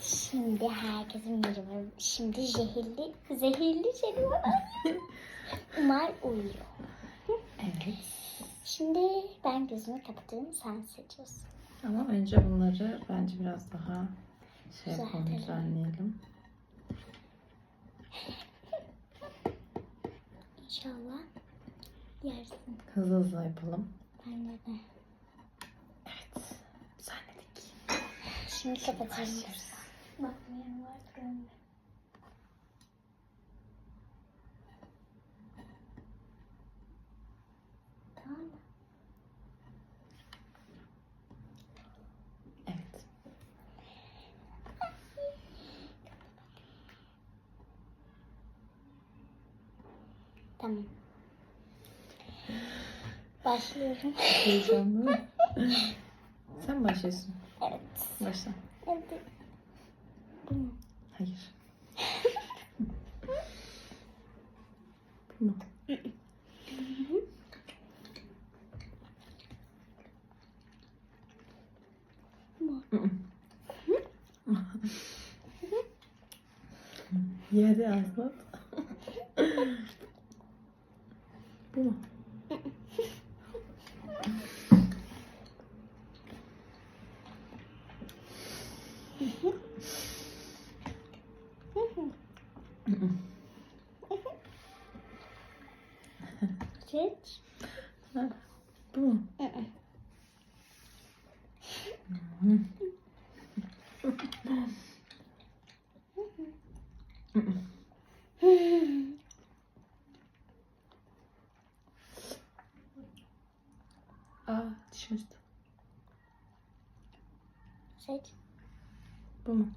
Şimdi herkesin merhaba. Şimdi zehirli, zehirli jelibon arıyor. Umar uyuyor. Evet. Şimdi ben gözümü kapatıyorum, sen seçiyorsun. Ama önce bunları bence biraz daha şey yapalım, düzenleyelim. İnşallah yersin. Hızlı hızlı yapalım. Ben de. Evet. Düzenledik. Şimdi kapatıyorum. başlıyoruz. Bakmıyorum artık önüme. Tamam mı? Evet. Tamam. Başlıyorum. Heyecanlı. Sen başlıyorsun. Evet. Başla. Mu? Hayır. Bu. Yedi aslat. Bu mu? Seç. Ha, Bu mu? Aa dişim üstü. Seç. Bu mu?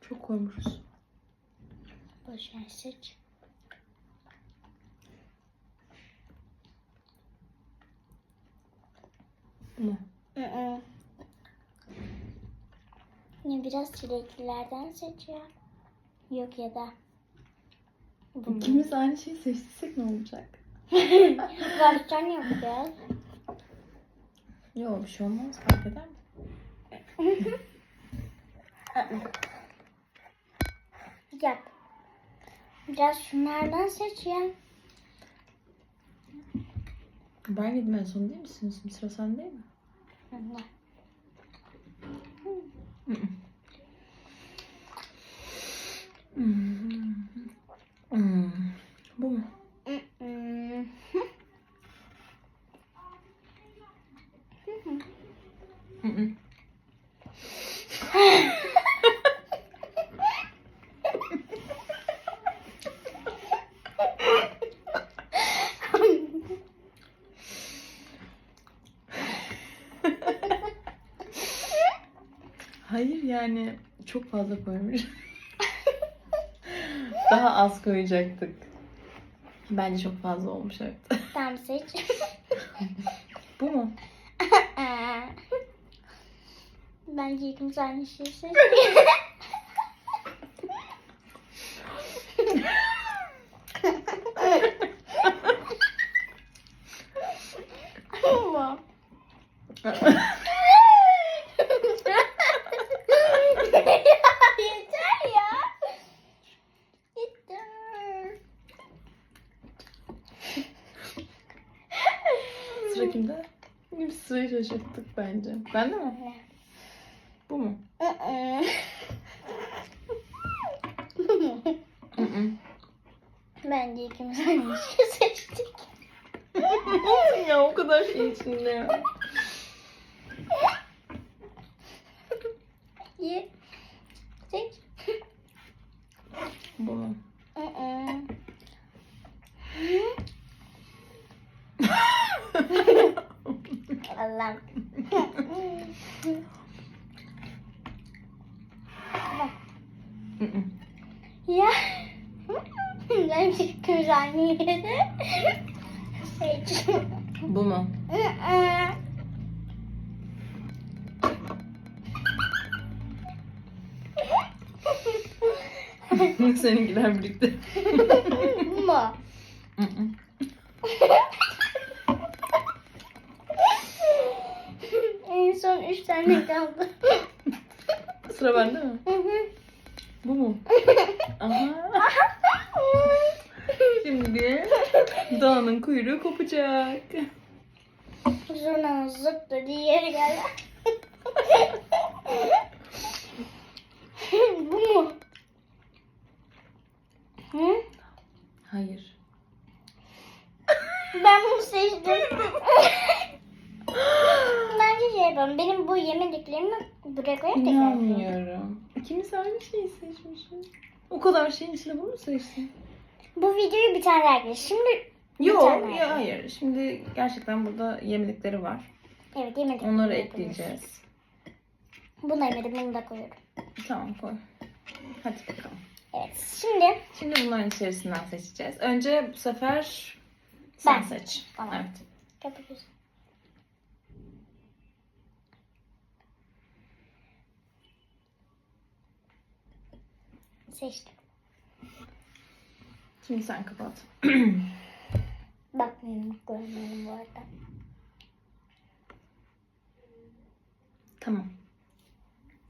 Çok koymuşuz. Boş ver seç. Bu mu? Yine biraz çileklilerden seçiyor. Yok ya da. Bu mu? İkimiz aynı şeyi seçtiysek ne olacak? Baştan yapacağız. Yok bir şey olmaz fark eder mi? Yap. Biraz şunlardan seç ya. Ben yedim en son değil misin? Şimdi sıra sende değil mi? Bunlar. Hmm. Bu mu? Hayır yani çok fazla koymuş. Daha az koyacaktık. Bence çok fazla olmuş evet. Tamam seç. Bu mu? Bence ikimiz aynı şeyi seç. Ama. ya yeter ya. Yeter. Sıra kimde? Bir sırayı şaşırttık bence. Ben de mi? Bu mu? Bence ikimiz aynı şeyi seçtik. ya o kadar şey içinde ya. Ye. Seç. Bu mu? Allah'ım. Ya. Aynı yeri. Seç. Bu mu? Seninkiler birlikte. Bu mu? En son üç tane kaldı. Sıra bende mi? Hı hı. Bu mu? Aha. Şimdi Doğan'ın kuyruğu kopacak. Zurnanın zıp dediği yere geldi. Bu mu? Hı? Hayır. Ben bunu seçtim. Bence şey yapalım. Benim bu yemediklerimi buraya koyup tekrar. İnanmıyorum. İkimiz aynı şeyi seçmişiz. O kadar şeyin içinde bunu mu seçtin? Bu videoyu bir tane arkadaş. Şimdi Yok, tane ya hayır. Şimdi gerçekten burada yemedikleri var. Evet yemedik. Onları ekleyeceğiz. Bunu yemedim. Bunu da koyuyorum. Tamam koy. Hadi bakalım. Evet. Şimdi Şimdi bunların içerisinden seçeceğiz. Önce bu sefer sen Ben. seç. Tamam. Evet. kapatıyoruz. Seçtim. Şimdi sen kapat. Bakmıyorum. Görmüyorum bu arada. tamam.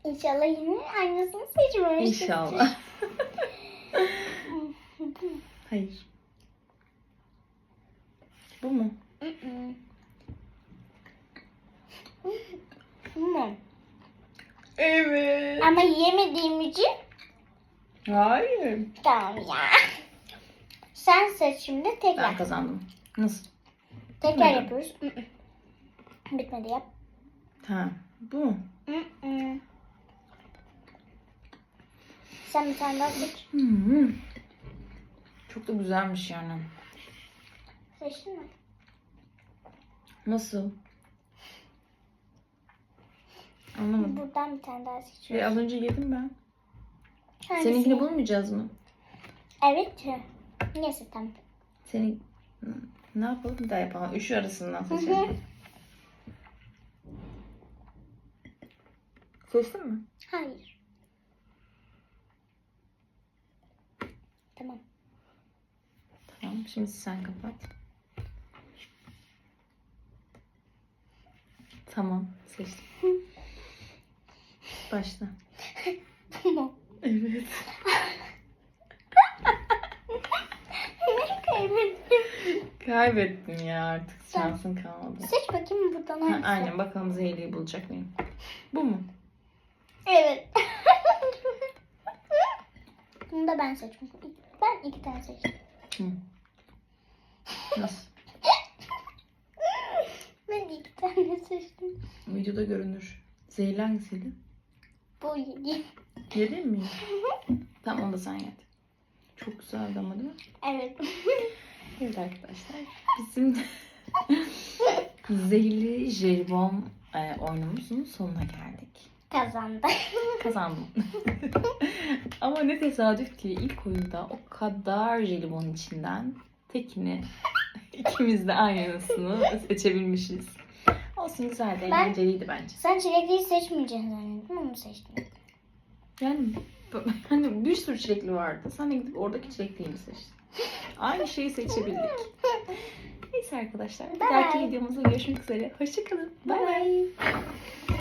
İnşallah yine aynısını seçmemiştir. İnşallah. Hayır. Bu mu? Mm-mm. Hmm. Evet. Ama yemediğim için Hayır. tamam ya. Sen seç şimdi tekrar. Ben kazandım. Nasıl? tekrar yapıyoruz. Bitmedi yap. Ha. Bu mu? Sen bir tane daha seç. Hmm. Çok da güzelmiş yani. Seçtin mi? Nasıl? Anlamadım. Buradan bir tane daha Ve seçiyoruz. az önce yedim ben. Hangisi? Seninkini bulmayacağız mı? Evet. Neyse tamam. Senin ne yapalım bir daha yapalım. Üçü arasından seçelim. Seçtin mi? Hayır. Tamam. Tamam. Şimdi sen kapat. Tamam. Seçtim. Başla. Mu? Evet. Kaybettin ya artık. Şansın kalmadı. Seç bakayım buradan Ha, hangisi? aynen bakalım zehirliyi bulacak mıyım? Bu mu? Evet. Bunu da ben seçtim. Ben iki tane seçtim. Hı. Nasıl? Ben iki tane seçtim. Videoda görünür. Zehirli hangisiydi? Bu yedi. Yedin mi? tamam onu da sen yed. Çok güzeldi ama değil mi? Evet. Evet arkadaşlar. Bizim zehirli jelibon e, oyunumuzun sonuna geldik. Kazandı. Kazandım. Ama ne tesadüf ki ilk oyunda o kadar jelibon içinden tekini ikimiz de aynısını seçebilmişiz. Olsun güzeldi, eğlenceliydi bence. Sen çilekliyi seçmeyeceksin zannettim. Onu seçtim. Yani hani bir sürü çilekli vardı. Sen de gidip oradaki çilekliyi mi seçtin? Aynı şeyi seçebildik. Neyse arkadaşlar. Bir dahaki videomuzda görüşmek üzere. Hoşçakalın. Bye bye. Bye.